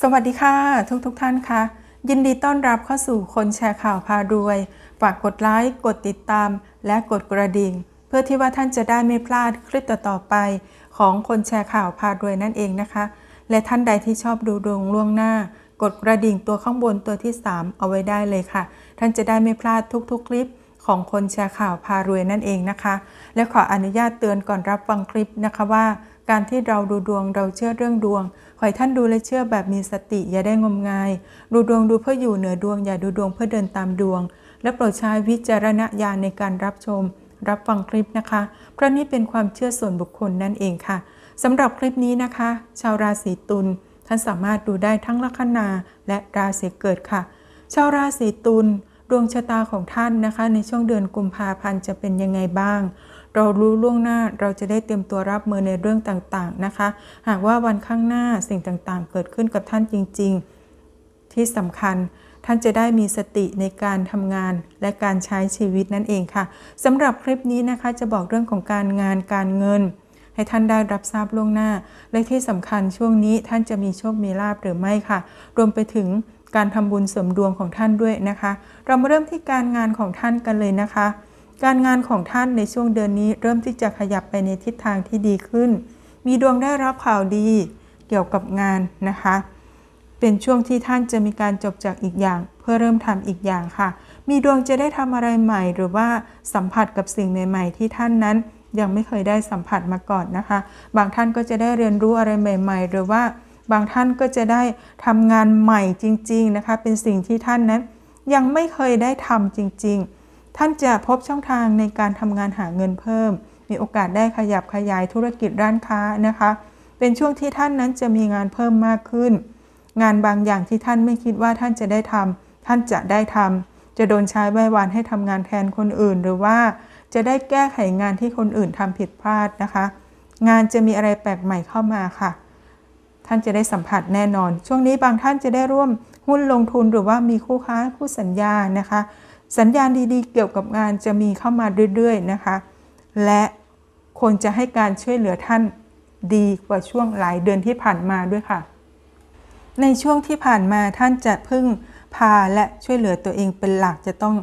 สวัสดีค่ะ ทุกทุกท่านค่ะ ยินดีต้อนรับเข้าสู่คนแชร์ข่าวพารวย ฝากกดไลค์กดติดตาม และกดกระดิ่ง เพื่อที่ว่าท่านจะได้ไม่พลาดคลิปต่อๆไป ของคนแชร์ข่าวพารวยนั่นเองนะคะ และท่านใดที่ชอบดูดวงล่วงหน้า กดกระดิ่งตัวข้างบนตัวที่ 3 เอาไว้ได้เลยค่ะ ท่านจะได้ไม่พลาดทุกๆ คลิปของคนแชร์ข่าวพารวยนั่นเองนะคะ และขออนุญาตเตือนก่อนรับฟังคลิปนะคะว่า การที่เราดูดวงเราเชื่อเรื่องดวง ขอให้ท่านดูและเชื่อแบบมีสติอย่าได้งมงาย ดูดวงดูเพื่ออยู่เหนือดวง อย่าดูดวงเพื่อเดินตามดวง และโปรดใช้วิจารณญาณในการรับชม รับฟังคลิปนะคะ เพราะนี่เป็นความเชื่อส่วนบุคคลนั่นเองค่ะสำหรับคลิปนี้นะคะ ชาวราศีตุลท่านสามารถดูได้ทั้งลัคนาและราศีเกิดค่ะ ชาวราศีตุลดวงชะตาของท่านนะคะ ในช่วงเดือนกุมภาพันธ์จะเป็นยังไงบ้าง เรารู้ล่วงหน้าเราจะได้เตรียมตัวรับมือในเรื่องต่างๆนะคะ หากว่าวันข้างหน้าสิ่งต่างๆ เกิดขึ้นกับท่านจริง ๆ ที่สำคัญท่านจะได้มีสติในการทำงานและการใช้ชีวิตนั่นเองค่ะสำหรับคลิปนี้นะคะจะบอกเรื่องของการงานการเงิน ให้ท่านได้รับทราบล่วงหน้า และที่สำคัญช่วงนี้ท่านจะมีโชคมีลาบหรือไม่ค่ะ รวมไปถึงการทำบุญเสริมดวงของท่านด้วยนะคะ เรามาเริ่มที่การงานของท่านกันเลยนะคะ การงานของท่านในช่วงเดือนนี้เริ่มที่จะขยับไปในทิศทางที่ดีขึ้น มีดวงได้รับข่าวดีเกี่ยวกับงานนะคะ เป็นช่วงที่ท่านจะมีการจบจากอีกอย่าง เพื่อเริ่มทำอีกอย่างค่ะ มีดวงจะได้ทำอะไรใหม่ หรือว่าสัมผัสกับสิ่งใหม่ ๆ ที่ท่านนั้นยังไม่เคยได้สัมผัสมาก่อนนะคะ บางท่านก็จะได้เรียนรู้อะไรใหม่ ๆ หรือว่าบางท่านก็จะได้ทำงานใหม่จริง ๆนะคะ เป็นสิ่งที่ท่านนั้นยังไม่เคยได้ทำจริง ๆ ท่านจะพบช่องทางในการทำงานหาเงินเพิ่ม มีโอกาสได้ขยับขยายธุรกิจร้านค้านะคะ เป็นช่วงที่ท่านนั้นจะมีงานเพิ่มมากขึ้น งานบางอย่างที่ท่านไม่คิดว่าท่านจะได้ทำท่านจะได้ทำจะโดนใช้ไว้วานให้ทำงานแทนคนอื่น หรือว่าจะได้แก้ไขงานที่คนอื่นทำผิดพลาดนะคะ งานจะมีอะไรแปลกใหม่เข้ามาค่ะ ท่านจะได้สัมผัสแน่นอน ช่วงนี้บางท่านจะได้ร่วมหุ้นลงทุนหรือว่ามีคู่ค้าคู่สัญญานะคะ สัญญาณดีๆ เกี่ยวกับงานจะมีเข้ามาเรื่อยๆนะคะ และคนจะให้การช่วยเหลือท่านดีกว่าช่วงหลายเดือนที่ผ่านมาด้วยค่ะ ในช่วงที่ผ่านมาท่านจะพึ่งพาและช่วยเหลือตัวเองเป็นหลักจะต้อง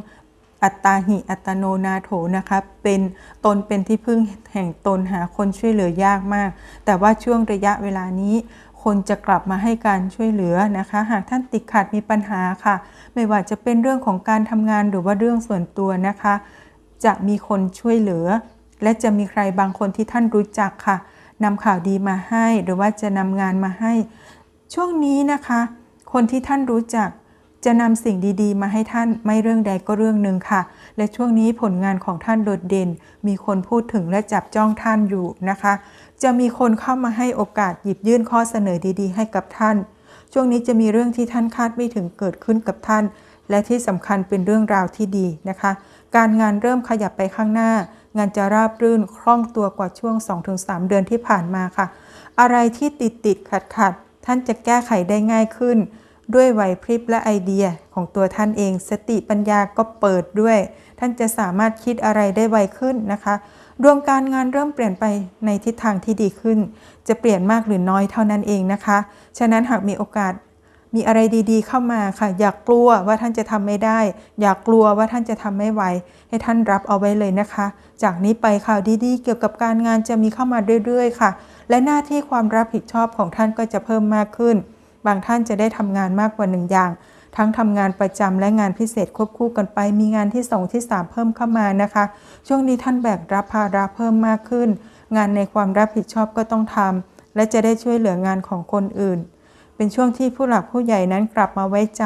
อัตตาหิอัตโนนาโถนะคะ เป็นตนเป็นที่พึ่งแห่งตนหาคนช่วยเหลือยากมาก แต่ว่าช่วงระยะเวลานี้ คนจะกลับมาให้การช่วยเหลือนะคะ หากท่านติดขัดมีปัญหาค่ะ ไม่ว่าจะเป็นเรื่องของการทำงานหรือว่าเรื่องส่วนตัวนะคะ จะมีคนช่วยเหลือ และจะมีใครบางคนที่ท่านรู้จักค่ะนำข่าวดีมาให้ หรือว่าจะนำงานมาให้ ช่วงนี้นะคะ คนที่ท่านรู้จัก จะนำสิ่งดีๆ มาให้ท่านไม่เรื่องใดก็เรื่องหนึ่งค่ะ และช่วงนี้ผลงานของท่านโดดเด่น มีคนพูดถึงและจับจ้องท่านอยู่นะคะ จะมีคนเข้ามาให้โอกาสหยิบยื่นข้อเสนอดีๆ ให้กับท่าน ช่วงนี้จะมีเรื่องที่ท่านคาดไม่ถึงเกิดขึ้นกับท่าน และที่สำคัญเป็นเรื่องราวที่ดีนะคะ การงานเริ่มขยับไปข้างหน้า งานจะราบรื่นคล่องตัวกว่าช่วง 2-3 เดือนที่ผ่านมาค่ะ อะไรที่ติดติดขัดขัดท่านจะแก้ไขได้ง่ายขึ้น ด้วยไหวพริบและไอเดียของตัวท่านเอง สติปัญญาก็เปิดด้วย ท่านจะสามารถคิดอะไรได้ไวขึ้นนะคะ ดวงการงานเริ่มเปลี่ยนไปในทิศทางที่ดีขึ้น จะเปลี่ยนมากหรือน้อยเท่านั้นเองนะคะ ฉะนั้นหากมีโอกาสมีอะไรดีๆ เข้ามาค่ะ อย่ากกลัวว่าท่านจะทำไม่ได้ อย่ากกลัวว่าท่านจะทำไม่ไหว ให้ท่านรับเอาไว้เลยนะคะ จากนี้ไปข่าวดีๆ เกี่ยวกับการงานจะมีเข้ามาเรื่อยๆ ค่ะ และหน้าที่ความรับผิดชอบของท่านก็จะเพิ่มมากขึ้น บางท่านจะได้ทำงานมากกว่าหนึ่งอย่าง ทั้งทำงานประจำและงานพิเศษควบคู่กันไป มีงานที่2ที่3เพิ่มเข้ามานะคะ ช่วงนี้ท่านแบกรับภาระเพิ่มมากขึ้น งานในความรับผิดชอบก็ต้องทำและจะได้ช่วยเหลืองานของคนอื่น เป็นช่วงที่ผู้หลักผู้ใหญ่นั้นกลับมาไว้ใจ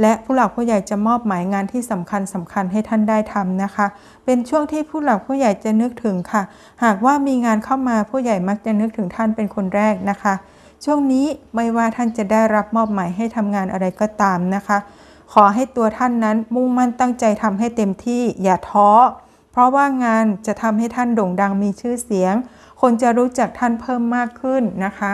และผู้หลักผู้ใหญ่จะมอบหมายงานที่สำคัญสำคัญให้ท่านได้ทำนะคะ เป็นช่วงที่ผู้หลักผู้ใหญ่จะนึกถึงค่ะ หากว่ามีงานเข้ามาผู้ใหญ่มักจะนึกถึงท่านเป็นคนแรกนะคะ ช่วงนี้ไม่ว่าท่านจะได้รับมอบหมายให้ทำงานอะไรก็ตามนะคะ ขอให้ตัวท่านนั้นมุ่งมั่นตั้งใจทำให้เต็มที่อย่าท้อ เพราะว่างานจะทำให้ท่านโด่งดังมีชื่อเสียง คนจะรู้จักท่านเพิ่มมากขึ้นนะคะ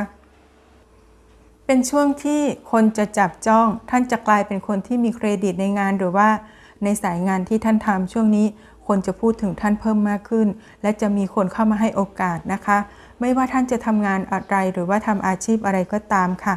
เป็นช่วงที่คนจะจับจ้องท่านจะกลายเป็นคนที่มีเครดิตในงานหรือว่า ในสายงานที่ท่านทำช่วงนี้คนจะพูดถึงท่านเพิ่มมากขึ้น และจะมีคนเข้ามาให้โอกาสนะคะ ไม่ว่าท่านจะทำงานอะไรหรือว่าทำอาชีพอะไรก็ตามค่ะ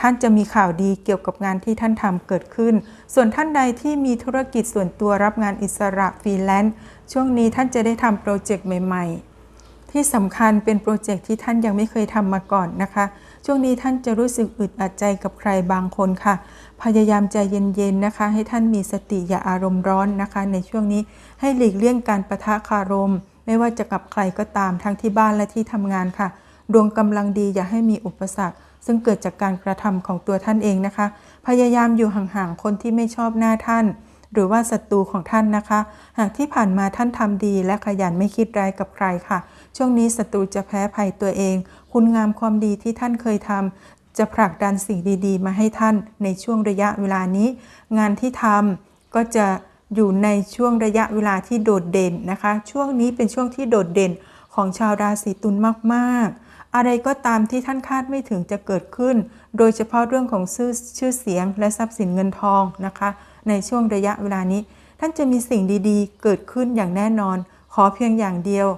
ท่านจะมีข่าวดีเกี่ยวกับงานที่ท่านทำเกิดขึ้น ส่วนท่านใดที่มีธุรกิจส่วนตัวรับงานอิสระฟรีแลนซ์ช่วงนี้ท่านจะได้ทำโปรเจกต์ใหม่ๆ ที่สำคัญเป็นโปรเจกต์ที่ท่านยังไม่เคยทำมาก่อนนะคะ ช่วงนี้ท่านจะรู้สึกอึดอัดใจกับใครบางคนค่ะ พยายามใจเย็นๆนะคะ ให้ท่านมีสติอย่าอารมณ์ร้อนนะคะ ในช่วงนี้ให้หลีกเลี่ยงการประทะคารม ไม่ว่าจะกับใครก็ตามทั้งที่บ้านและที่ทำงานค่ะ ดวงกำลังดีอย่าให้มีอุปสรรค ซึ่งเกิดจากการกระทำของตัวท่านเองนะคะ พยายามอยู่ห่างๆคนที่ไม่ชอบหน้าท่าน หรือว่าศัตรูของท่านนะคะ หากที่ผ่านมาท่านทำดีและขยันไม่คิดร้ายกับใครค่ะ ช่วงนี้ศัตรูจะแพ้ภัยตัวเอง คุณงามความดีที่ท่านเคยทำจะผลักดันสิ่งดี ๆ มาให้ท่านในช่วงระยะเวลานี้ งานที่ทำก็จะ อยู่ในช่วงระยะเวลาที่โดดเด่นนะคะ ช่วงนี้เป็นช่วงที่โดดเด่นของชาวราศีตุลมากๆ อะไรก็ตามที่ท่านคาดไม่ถึงจะเกิดขึ้น โดยเฉพาะเรื่องของชื่อชื่อเสียงและทรัพย์สินเงินทองนะคะ ในช่วงระยะเวลานี้ ท่านจะมีสิ่งดีๆ เกิดขึ้นอย่างแน่นอน ขอเพียงอย่างเดียว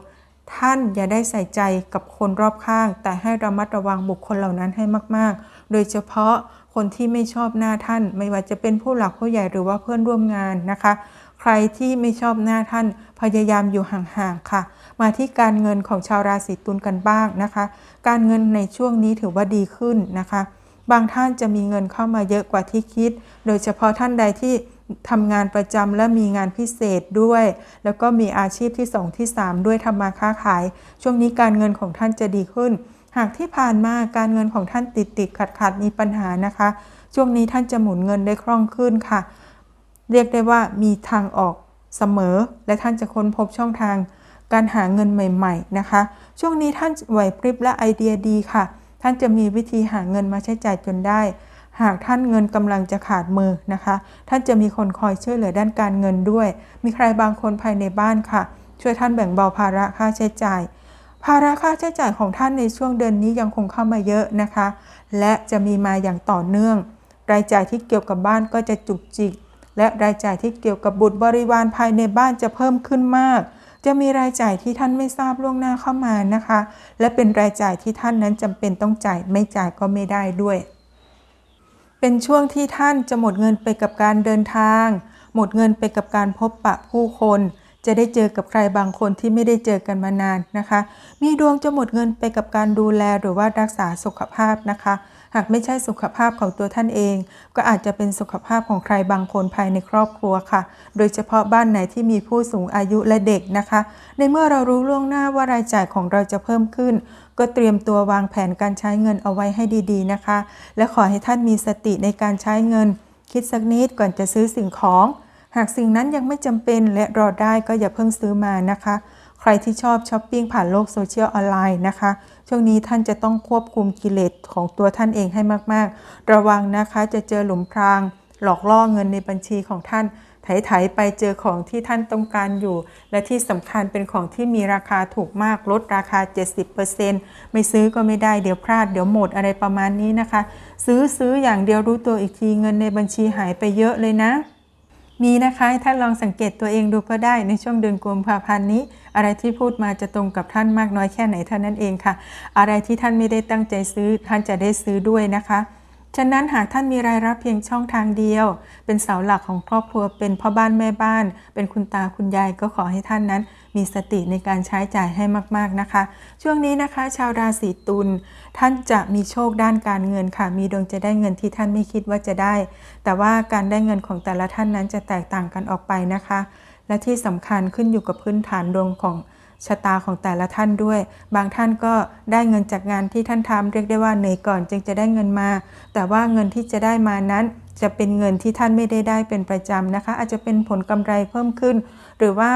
ท่านอย่าได้ใส่ใจกับคนรอบข้าง แต่ให้ระมัดระวังบุคคลเหล่านั้นให้มากๆ โดยเฉพาะ คนที่ไม่ชอบหน้าท่าน ไม่ว่าจะเป็นผู้หลักผู้ใหญ่หรือว่าเพื่อนร่วมงานนะคะ ใครที่ไม่ชอบหน้าท่าน พยายามอยู่ห่างๆค่ะ มาที่การเงินของชาวราศีตุลกันบ้างนะคะ การเงินในช่วงนี้ถือว่าดีขึ้นนะคะ บางท่านจะมีเงินเข้ามาเยอะกว่าที่คิด โดยเฉพาะท่านใดที่ทำงานประจำและมีงานพิเศษด้วย แล้วก็มีอาชีพที่ 2 ที่ 3 ด้วยทำมาค้าขาย ช่วงนี้การเงินของท่านจะดีขึ้น หากที่ผ่านมาการเงินของท่านติดติดขัดขัดมีปัญหานะคะ ช่วงนี้ท่านจะหมุนเงินได้คล่องขึ้นค่ะ เรียกได้ว่ามีทางออกเสมอ และท่านจะค้นพบช่องทาง การหาเงินใหม่ ๆนะคะ ช่วงนี้ท่านไหวพริบและไอเดียดีค่ะ ท่านจะมีวิธีหาเงินมาใช้จ่ายจนได้ หากท่านเงินกำลังจะขาดมือนะคะ ท่านจะมีคนคอยช่วยเหลือด้านการเงินด้วย มีใครบางคนภายในบ้านค่ะ ช่วยท่านแบ่งเบาภาระค่าใช้จ่าย ภาระค่าใช้จ่ายของท่านในช่วงเดือนนี้ยังคงเข้ามาเยอะนะคะ และจะมีมาอย่างต่อเนื่อง รายจ่ายที่เกี่ยวกับบ้านก็จะจุกจิก และรายจ่ายที่เกี่ยวกับบุตรบริวารภายในบ้านจะเพิ่มขึ้นมาก จะมีรายจ่ายที่ท่านไม่ทราบล่วงหน้าเข้ามานะคะ และเป็นรายจ่ายที่ท่านนั้นจำเป็นต้องจ่ายไม่จ่ายก็ไม่ได้ด้วย เป็นช่วงที่ท่านจะหมดเงินไปกับการเดินทาง หมดเงินไปกับการพบปะผู้คน จะได้เจอกับใครบางคนที่ไม่ได้เจอกันมานานนะคะ มีดวงจะหมดเงินไปกับการดูแลหรือว่ารักษาสุขภาพนะคะ หากไม่ใช่สุขภาพของตัวท่านเอง ก็อาจจะเป็นสุขภาพของใครบางคนภายในครอบครัวค่ะ โดยเฉพาะบ้านไหนที่มีผู้สูงอายุและเด็กนะคะ ในเมื่อเรารู้ล่วงหน้าว่ารายจ่ายของเราจะเพิ่มขึ้น ก็เตรียมตัววางแผนการใช้เงินเอาไว้ให้ดี ๆนะคะ และขอให้ท่านมีสติในการใช้เงิน คิดสักนิดก่อนจะซื้อสิ่งของ หากสิ่งนั้นยังไม่จำเป็นและรอได้ก็อย่าเพิ่งซื้อมานะคะ ใครที่ชอบช้อปปิ้งผ่านโลกโซเชียลออนไลน์นะคะ ช่วงนี้ท่านจะต้องควบคุมกิเลสของตัวท่านเองให้มากๆ ระวังนะคะจะเจอหลุมพราง หลอกล่อเงินในบัญชีของท่านไถๆไปเจอของที่ท่านต้องการอยู่ และที่สำคัญเป็นของที่มีราคาถูกมากลดราคา 70%ไม่ซื้อก็ไม่ได้เดี๋ยวพลาดเดี๋ยวหมดอะไรประมาณนี้นะคะ ซื้อซื้ออย่างเดียวรู้ตัวอีกทีเงินในบัญชีหายไปเยอะเลยนะ มีนะคะท่านลองสังเกตตัวเองดูก็ได้ในช่วงเดือนกุมภาพันธ์นี้ อะไรที่พูดมาจะตรงกับท่านมากน้อยแค่ไหนเท่านั้นเองค่ะ อะไรที่ท่านไม่ได้ตั้งใจซื้อท่านจะได้ซื้อด้วยนะคะฉะนั้นหากท่านมีรายรับเพียงช่องทางเดียว เป็นเสาหลักของครอบครัวเป็นพ่อบ้านแม่บ้าน เป็นคุณตาคุณยายก็ขอให้ท่านนั้น มีสติในการใช้จ่ายให้มาก ๆนะคะ ช่วงนี้นะคะ ชาวราศีตุลท่านจะมีโชคด้านการเงินค่ะ มีดวงจะได้เงินที่ท่านไม่คิดว่าจะได้ แต่ว่าการได้เงินของแต่ละท่านนั้นจะแตกต่างกันออกไปนะคะ และที่สำคัญขึ้นอยู่กับพื้นฐานดวงของชะตาของแต่ละท่านด้วย บางท่านก็ได้เงินจากงานที่ท่านทำเรียกได้ว่าเหนื่อยก่อนจึงจะได้เงินมา แต่ว่าเงินที่จะได้มานั้นจะเป็นเงินที่ท่านไม่ได้ได้เป็นประจำนะคะ อาจจะเป็นผลกำไรเพิ่มขึ้น หรือว่า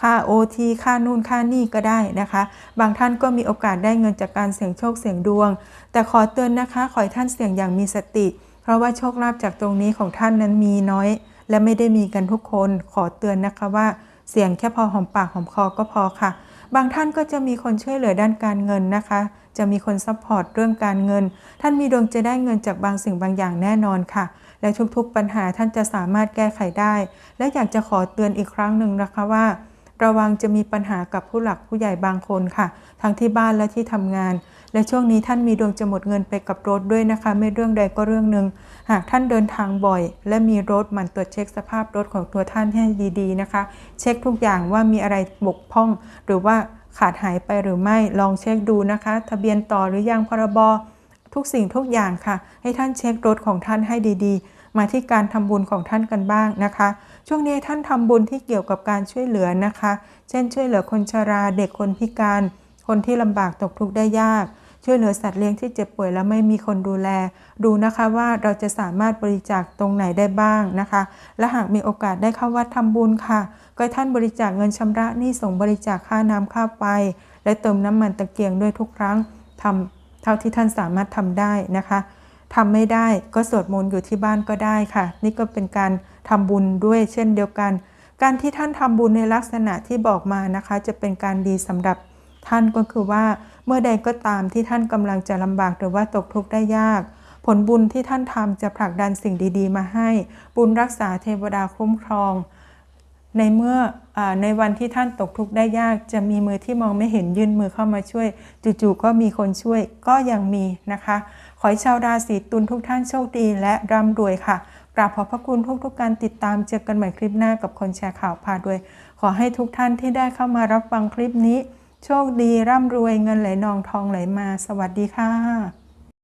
ค่า OT ค่านู่นค่านี่ก็ได้นะคะ บางท่านก็มีโอกาสได้เงินจากการเสี่ยงโชคเสี่ยงดวง แต่ขอเตือนนะคะ ขอให้ท่านเสี่ยงอย่างมีสติ เพราะว่าโชคลาภจากตรงนี้ของท่านนั้นมีน้อย และไม่ได้มีกันทุกคน ขอเตือนนะคะว่าเสี่ยงแค่พอหอมปากหอมคอก็พอค่ะ บางท่านก็จะมีคนช่วยเหลือด้านการเงินนะคะ จะมีคนซัพพอร์ตเรื่องการเงิน ท่านมีดวงจะได้เงินจากบางสิ่งบางอย่างแน่นอนค่ะและทุกๆปัญหาท่านจะสามารถแก้ไขได้ และอยากจะขอเตือนอีกครั้งหนึ่งนะคะว่า ระวังจะมีปัญหากับผู้หลักผู้ใหญ่บางคนค่ะ ทั้งที่บ้านและที่ทำงาน และช่วงนี้ท่านมีดวงจะหมดเงินไปกับรถด้วยนะคะ ไม่เรื่องใดก็เรื่องหนึ่งหากท่านเดินทางบ่อย และมีรถหมั่นตรวจเช็คสภาพรถของตัวท่านให้ดีๆนะคะ เช็คทุกอย่างว่ามีอะไรบกพร่อง หรือว่าขาดหายไปหรือไม่ลองเช็คดูนะคะ ทะเบียนต่อหรือยังพรบทุกสิ่งทุกอย่างค่ะ ให้ท่านเช็ครถของท่านให้ดีๆ มาที่การทำบุญของท่านกันบ้างนะคะ ช่วงนี้ท่านทำบุญที่เกี่ยวกับการช่วยเหลือนะคะ เช่น ช่วยเหลือคนชราเด็กคนพิการ คนที่ลำบากตกทุกข์ได้ยาก ช่วยเหลือสัตว์เลี้ยงที่เจ็บป่วยแล้วไม่มีคนดูแล ดูนะคะว่าเราจะสามารถบริจาคตรงไหนได้บ้างนะคะ และหากมีโอกาสได้เข้าวัดทำบุญค่ะ ก็ท่านบริจาคเงินชำระหนี้ส่งบริจาคค่าน้ำค่าไฟและเติมน้ำมันตะเกียงด้วยทุกครั้งทำเท่าที่ท่านสามารถทำได้นะคะ ทำไม่ได้ก็สวดมนต์อยู่ที่บ้านก็ได้ค่ะ นี่ก็เป็นการทำบุญด้วยเช่นเดียวกัน การที่ท่านทำบุญในลักษณะที่บอกมานะคะ จะเป็นการดีสำหรับท่านก็คือว่า เมื่อใดก็ตามที่ท่านกำลังจะลำบากหรือว่าตกทุกข์ได้ยาก ผลบุญที่ท่านทำจะผลักดันสิ่งดี ๆ มาให้ บุญรักษาเทวดาคุ้มครอง ในเมื่ออในวันที่ท่านตกทุกข์ได้ยาก จะมีมือที่มองไม่เห็นยื่นมือเข้ามาช่วย จู่ๆก็มีคนช่วยก็ยังมีนะคะ ขอให้ชาวราศีตุลทุกท่านโชคดีและร่ำรวยค่ะกราบขอบพระคุณทุกๆการติดตามเจอกันใหม่คลิปหน้ากับคนแชร์ข่าวพาด้วย ขอให้ทุกท่านที่ได้เข้ามารับฟังคลิปนี้ โชคดีร่ำรวยเงินไหลนองทองไหลมา สวัสดีค่ะ